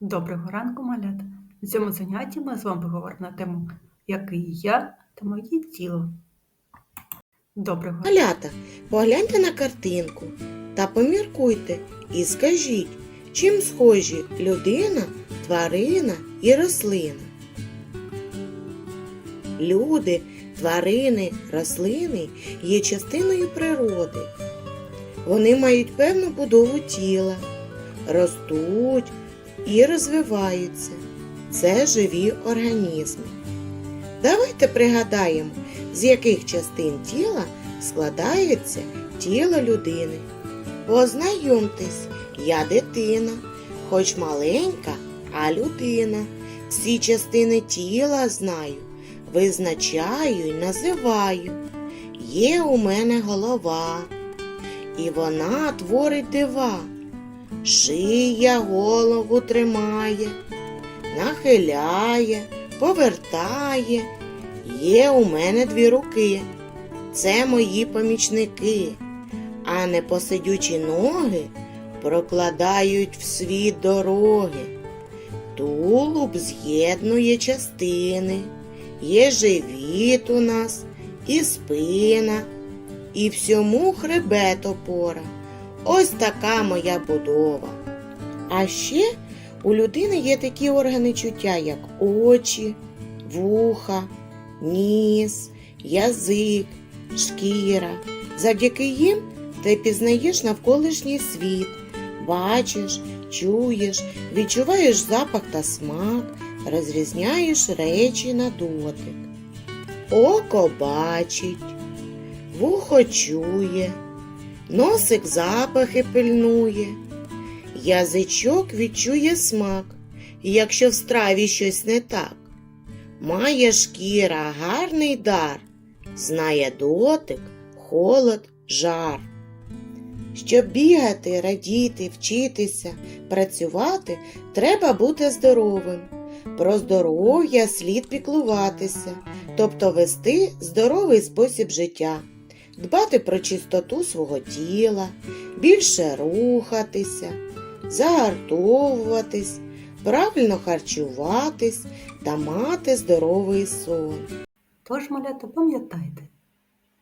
Доброго ранку, малята! У цьому занятті ми з вами поговоримо на тему Який я та моє тіло. Доброго Малята, погляньте на картинку та поміркуйте і скажіть, чим схожі людина, тварина і рослина. Люди, тварини, рослини є частиною природи. Вони мають певну будову тіла, ростуть і розвиваються. Це живі організми. Давайте пригадаємо, з яких частин тіла складається тіло людини. Познайомтесь, я дитина, хоч маленька, а людина. Всі частини тіла знаю, визначаю і називаю. Є у мене голова, і вона творить дива. Шия голову тримає, нахиляє, повертає. Є у мене дві руки. Це мої помічники, а непосидючі ноги прокладають в світ дороги. Тулуб з'єднує частини, є живіт у нас і спина, і всьому хребет опора. Ось така моя будова. А ще у людини є такі органи чуття, як очі, вуха, ніс, язик, шкіра. Завдяки їм ти пізнаєш навколишній світ, бачиш, чуєш, відчуваєш запах та смак, розрізняєш речі на дотик. Око бачить, вухо чує, носик запахи пильнує, язичок відчує смак, якщо в страві щось не так. Має шкіра гарний дар, знає дотик, холод, жар. Щоб бігати, радіти, вчитися, працювати, треба бути здоровим. Про здоров'я слід піклуватися, тобто вести здоровий спосіб життя, дбати про чистоту свого тіла, більше рухатися, загартовуватись, правильно харчуватись та мати здоровий сон. Тож, малята, пам'ятайте,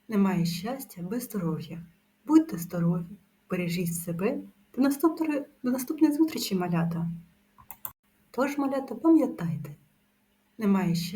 немає щастя без здоров'я. Будьте здорові, бережіть себе до наступної, до наступної зустрічі, малята. Тож, малята, пам'ятайте, немає щастя.